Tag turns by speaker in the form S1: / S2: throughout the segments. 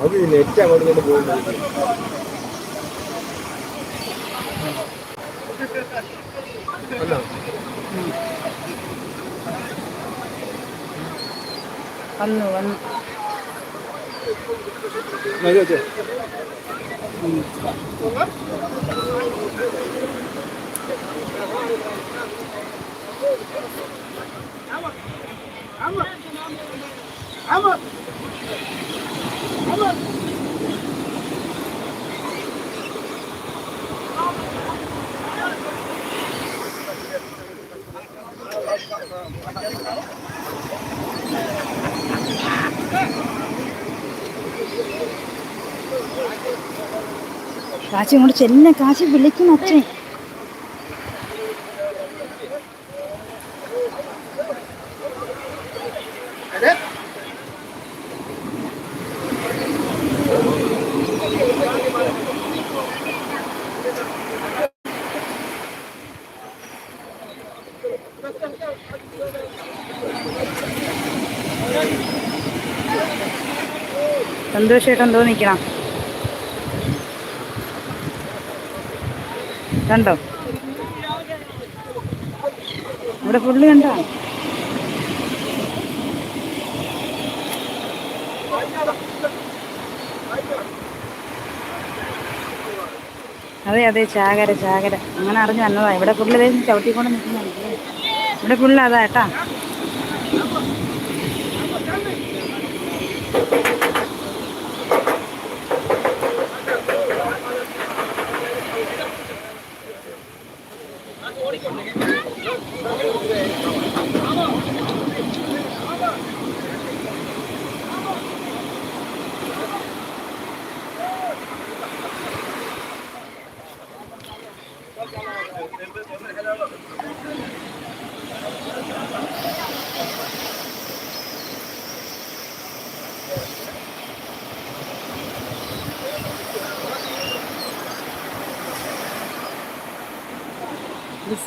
S1: അത് നെറ്റ് അങ്ങോട്ട് ഇങ്ങോട്ട് പോകുന്നത് അല്ല.
S2: വന്നു വന്നു.
S1: മതി വെച്ചോ
S2: കാശി ഇങ്ങോട്ട് ചെല്ലിനെ കാശി വിളിക്കുന്നു അച്ഛൻ. സന്തോഷമായിട്ട് എന്തോ നിൽക്കണം കണ്ടോ? ഇവിടെ ഫുള്ള് കണ്ടോ? അതെ അതെ ചാകര ചാകര. അങ്ങനെ അറിഞ്ഞു വന്നതാ. ഇവിടെ ഇതേ ചവിട്ടിക്കൊണ്ട് നിൽക്കുന്നുണ്ട് ഇവിടെ ഫുള്ള് അതാ കേട്ടാ.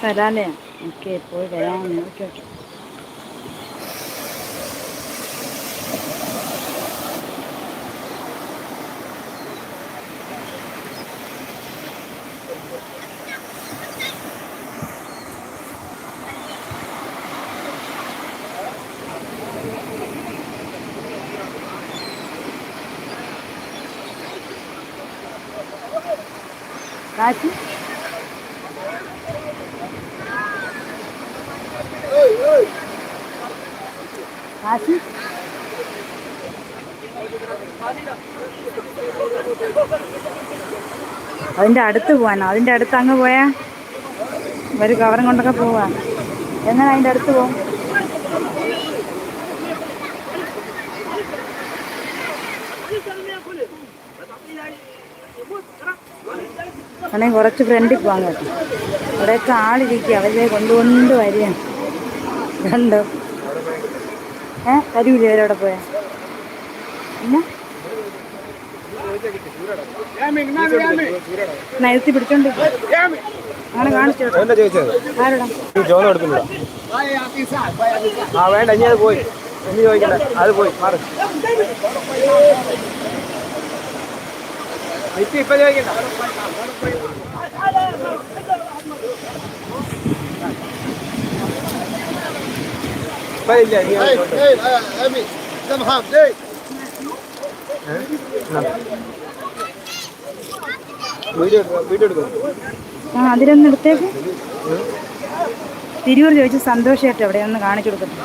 S2: ഇത് സ്ഥലല്ലേ ഓക്കെ പോയി വരാം ഓക്കെ കാശി അതിന്റെ അടുത്ത് പോവാനോ. അതിന്റെ അടുത്ത് അങ്ങ് പോയാ ഒരു കവറും കൊണ്ടൊക്കെ പോവാ. എങ്ങനെ അതിന്റെ അടുത്ത് പോകും ആണെങ്കിൽ കുറച്ച് ഫ്രണ്ടിൽ പോകാൻ കേട്ടോ. അവിടെയൊക്കെ ആളിരിക്കുക. അവരെ കൊണ്ടുകൊണ്ട് വരികയാണ് കണ്ടോ? ഏ? വരൂലേ അവരവിടെ പോയാ? പിന്നെ? നയത്തി പിടിച്ചോണ്ട്. അങ്ങനെ കാണിച്ചു
S1: ആ വേണ്ട ഇനി അത് പോയി. ഇനി ചോദിക്കണ്ട. അത് പോയി മാറി. ഇപ്പൊ ചോദിക്കണ്ട. അത് ചോദിക്കണ്ട. വീഡിയോ എടുക്ക- വീഡിയോ എടുക്കുന്നു
S2: ആ അതിലൊന്ന് എടുത്തേക്ക്. തിരൂർ ചോദിച്ച് സന്തോഷമായിട്ട് എവിടെ ഒന്ന് കാണിച്ചു കൊടുക്കട്ടെ.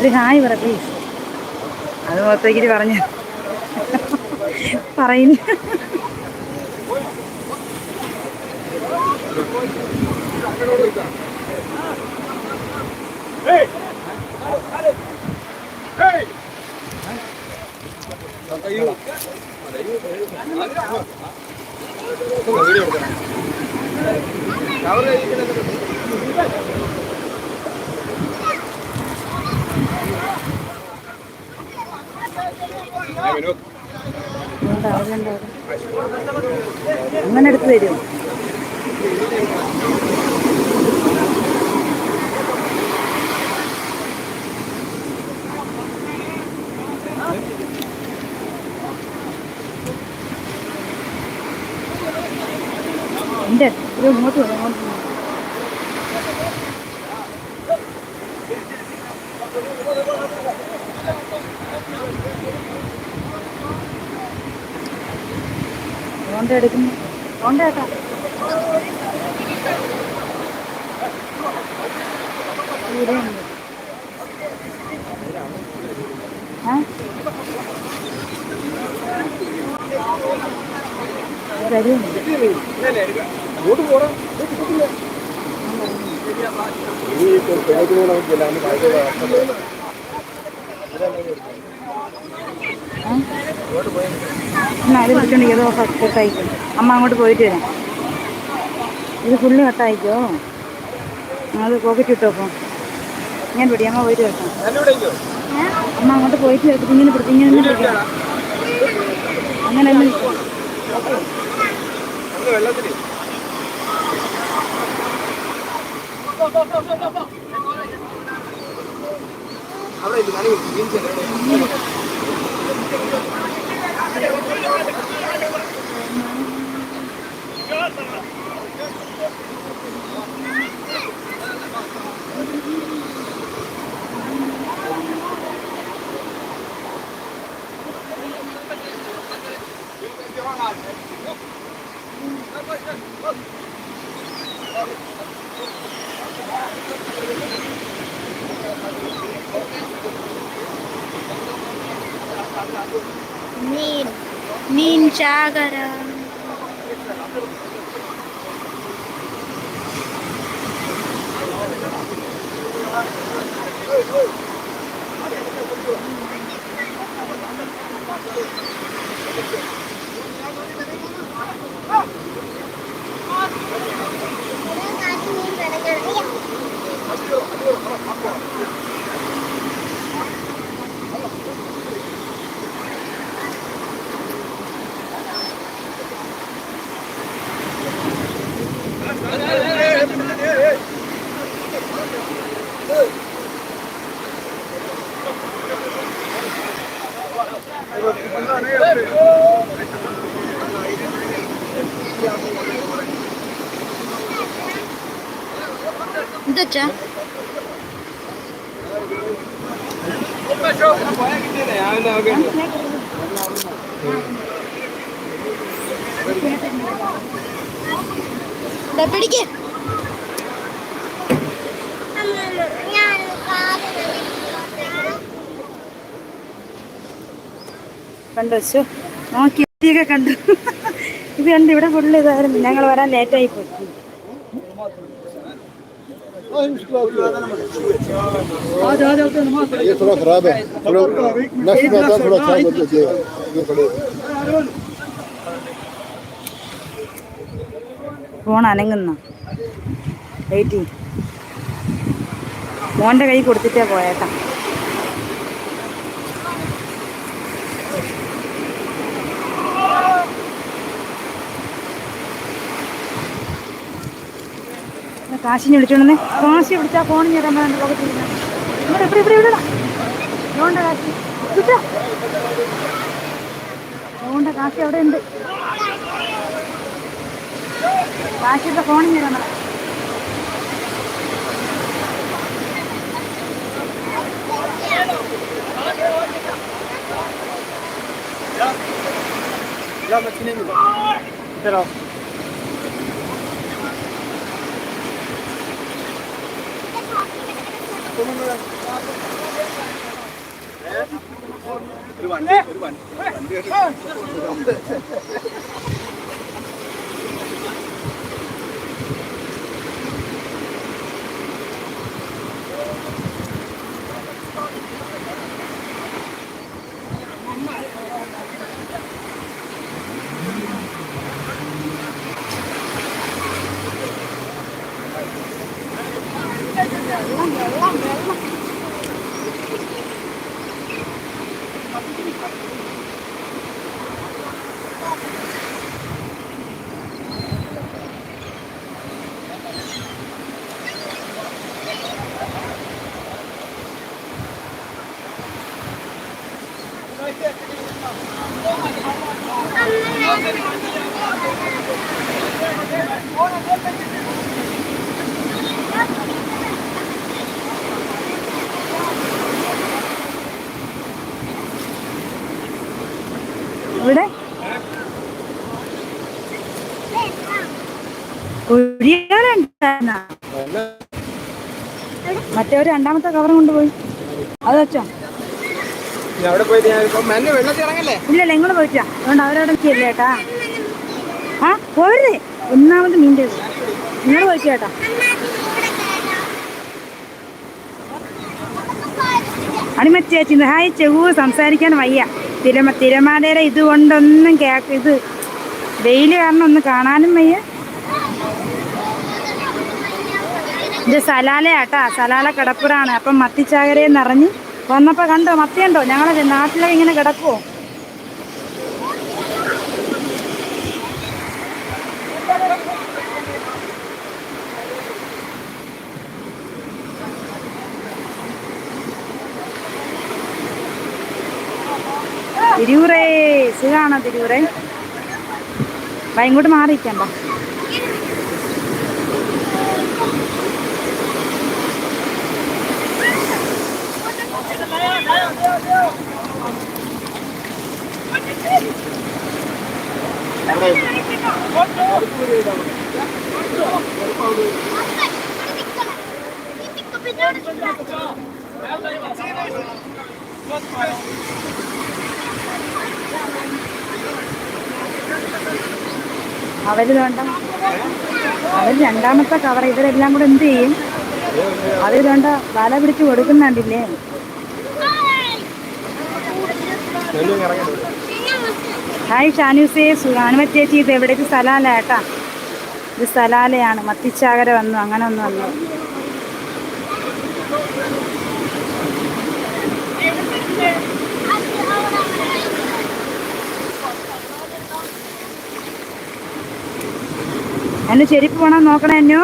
S2: ഒരു ഹായ് പറ പ്ലീസ് അത് മൊത്തേക്കിരി പറഞ്ഞു പറയുന്നു.
S1: വീഡിയോ
S2: ഇത് ഇങ്ങോട്ട് വരും ഇങ്ങോട്ട്. ഹോണ്ട എടുക്കുന്നു ഹോണ്ട ഏട്ടാ വരുന്നുണ്ട്
S1: ഇല്ലല്ലേ, എടുക്കാം. അങ്ങോട്ട് പോണം ഇനി ഇപ്പോൾ കിഴക്ക് പോകണം നമുക്കില്ല അന്ന് ഭയങ്കര കഷ്ടപ്പാട്.
S2: എന്നാ അത് കട്ടായിക്കോ അമ്മ അങ്ങോട്ട് പോയിട്ട് വരാം. ഇത് ഫുള്ള് കട്ടായിക്കോ അത് പോക്കറ്റ് ഇട്ടോ അപ്പം ഞാൻ പിടി അമ്മ പോയിട്ട്
S1: വെക്കാം?
S2: അമ്മ അങ്ങോട്ട് പോയിട്ട് വെക്കും ഇങ്ങനെ പിടിച്ച് ഇങ്ങനെ അങ്ങനെ അങ്ങ് നിൽക്കും.
S1: അങ്ങ് വെള്ളത്തിൽ. അവിടെ ഇല്ല, ながら
S3: പിടിക്ക്.
S2: കണ്ടു വെച്ചു നോക്കി ഒക്കെ കണ്ടു. ഇത് കണ്ട് ഇവിടെ ഫുള്ള് ഇതായിരുന്നു. ഞങ്ങൾ വരാൻ ലേറ്റായി പോയി.
S4: ये थोड़ा खराब है थोड़ा नेक्स्ट में आता है, थोड़ा अच्छा कर दीजिएगा ये खड़े
S2: ഫോൺ അനങ്ങുന്ന വെയിറ്റിംഗ് മോൻ്റെ കൈ കൊടുത്തിട്ടേ പോയേട്ടാ കാശിനെ വിളിച്ചോണ്ടെന്ന് കാശി വിളിച്ചാ ഫോൺ ഞാൻ മോന്റെ കാശി കിട്ടാ കാശി അവിടെ ഉണ്ട് കാശിയുടെ ഫോണിൽ ഞാൻ
S1: വെച്ചിനെങ്കിലോ? ഇതരോ? ഒരു വണ്ടി ഒരു വണ്ടി
S2: ഇവിടെ? മറ്റേ ഒരു രണ്ടാമത്തെ കവറും കൊണ്ടുപോയി. അത് വെച്ചോ. ഇല്ലല്ല നിങ്ങൾ പോയിട്ടാ അതുകൊണ്ട് അവരവിടെ ചെല്ലേട്ടാ ആ പോരുതേ. ഒന്നാമത് മീന്റെ നിങ്ങൾ പോയിട്ടാ അടിമ ചേച്ചി ഹായ് ചെവ് സംസാരിക്കാൻ വയ്യ. തിരമ തിരമാലയുടെ ഇതുകൊണ്ടൊന്നും കേക്ക് ഇത് വെയിൽ കാരണം ഒന്ന് കാണാനും വയ്യ. ഇത് സലാലയാട്ടാ സലാല കിടപ്പുറാണ് അപ്പം മത്തിച്ചാകരയിൽ നിറഞ്ഞ് വന്നപ്പോൾ കണ്ടോ മത്തിയുണ്ടോ ഞങ്ങളെ നാട്ടിലൊക്കെ ഇങ്ങനെ കിടക്കുമോ തിരൂറേ സുഖാണോ തിരൂറേ? വാ ഇങ്ങോട്ട് മാറിയിരിക്കണ്ട അവർ വേണ്ട. അവർ രണ്ടാമത്തെ കവർ ഇവരെല്ലാം കൂടെ എന്ത് ചെയ്യും? അവർ വേണ്ട വല പിടിച്ച് കൊടുക്കുന്നുണ്ടില്ലേ? ഹായ് ഷാനൂസേ. സുഖാനുമ ചേച്ചി ഇത് എവിടേക്ക് സ്ഥലമല്ല ഏട്ടാ ഇത് സ്ഥലാലയാണ് മത്തിച്ചാകര വന്നു. അങ്ങനെ ഒന്ന് വന്നു. എന്നെ ചെരുപ്പ് വേണം നോക്കണേ എന്നോ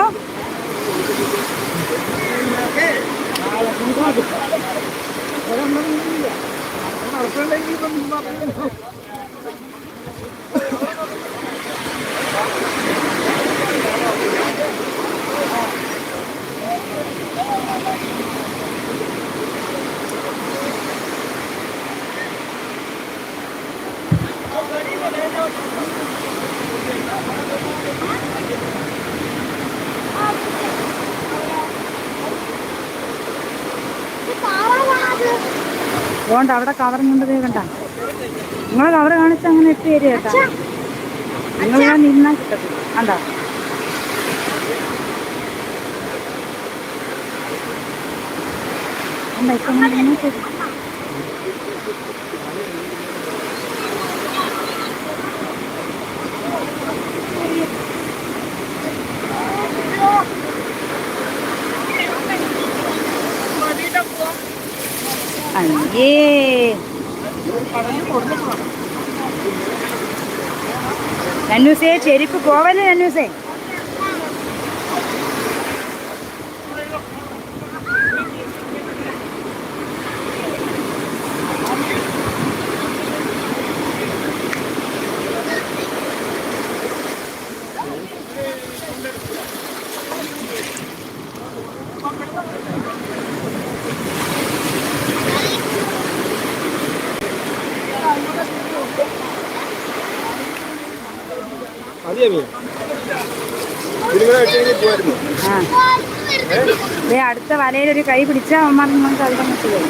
S2: അതുകൊണ്ട് അവിടെ കവർ കൊണ്ടത് കണ്ട നിങ്ങൾ കവർ കാണിച്ച് അങ്ങനെ ഇട്ട് തരിക കേട്ടാ. നിങ്ങൾ ഞാൻ നിന്നാ കിട്ടത്തില്ല. കണ്ടോ? കണ്ടോ, ഇപ്പൊ അയ്യേ. നന്നൂസേ ചെരുപ്പ് പോവല്ലേ നന്നൂസേ? ദേ അടുത്ത വലയിലൊരു കൈ പിടിച്ചാൽ അവന്മാർ നമുക്ക് അവിടെ ചെയ്യാം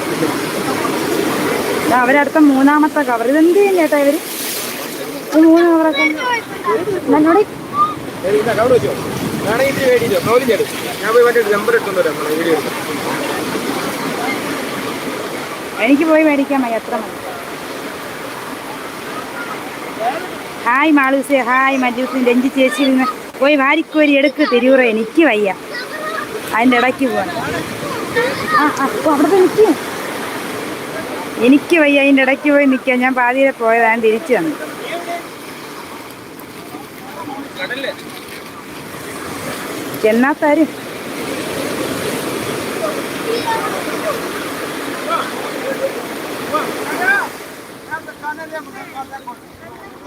S2: അവരടുത്ത മൂന്നാമത്തെ കവർ ഇതെന്ത് ചെയ്യും ചേട്ടാ ഇവർ? മൂന്ന് കവറൊക്കെ നല്ലോടെ
S1: ഇതാ
S2: എനിക്ക് പോയി മേടിക്കാൻ മതി എത്ര മതി. ഹായ് മാളൂസേ ഹായ് മജൂസിൻ രഞ്ജി ചേച്ചി പോയി വാരിക്കോരി എടുക്ക് തിരൂറ എനിക്ക് വയ്യ. അതിന്റെ ഇടയ്ക്ക് പോവാൻ ആ അപ്പോൾ അവിടെ നിൽക്കും എനിക്ക് വയ്യ അതിന്റെ ഇടയ്ക്ക് പോയി നിൽക്കാൻ ഞാൻ പാതിയെ പോയതാണ് തിരിച്ചു വന്നു. തരും?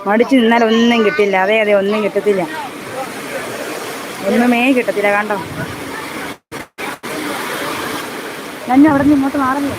S2: മടിച്ച് നിന്നാൽ ഒന്നും കിട്ടില്ല. അതെ അതെ ഒന്നും കിട്ടത്തില്ല. ഒന്നുമേ കിട്ടത്തില്ല കണ്ടോ? ഞാൻ അവിടെ നിന്ന് ഇങ്ങോട്ട് മാറുന്നു